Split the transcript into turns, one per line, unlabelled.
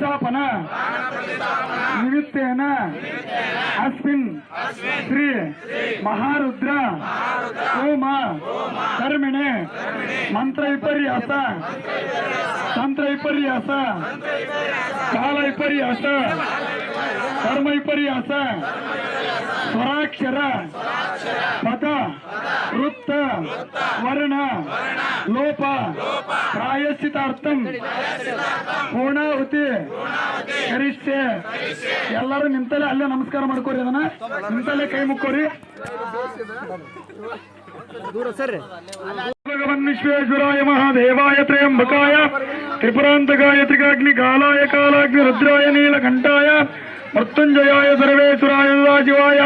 ಪ್ರತಿಷ್ಠಾಪನ ನಿಮಿತ್ತೇನ ಅಸ್ಮಿನ್ ಶ್ರೀ ಮಹಾರುದ್ರ ಹೋಮ ಕರ್ಮಿಣೆ ಮಂತ್ರ ವಿಪರ್ಯಾಸ ತಂತ್ರ ವಿಪರ್ಯಾಸ ಕಾಲ ವಿಪರ್ಯಾಸ ಕರ್ಮ ವಿಪರ್ಯಾಸ ಸ್ವರಾಕ್ಷರ ಪದ ವೃತ್ತ ವರ್ಣ ಲೋಪ ಪ್ರಾಯಶ್ಚಿತಾರ್ಥಂ ಪೂರ್ಣಾಹುತಿ ಕರಿಷ್ಯೆ ಎಲ್ಲರೂ ನಿಂತಲೇ ಅಲ್ಲೇ ನಮಸ್ಕಾರ ಮಾಡ್ಕೋರಿ ಅದನ್ನ. ನಿಂತಲ್ಲೇ ಕೈ ಮುಕ್ಕೋರಿ. ಭಗವನ್ ವಿಶ್ವೇಶ್ವರಾಯ ಮಹಾದೇವಾಯ ತ್ರಯಂಬಕಾಯ ತ್ರಿಪುರಾಂತಕಾಯ ತ್ರಿಕಾಗ್ನಿಕಾಲಾಯ ಕಾಲಾಗ್ನಿ ರುದ್ರಾಯ ನೀಲಕಂಠಾಯ ಮೃತ್ಯುಂಜಯಾಯ ಸರ್ವೇಶ್ವರಾಯ ಶಿವಾಯ.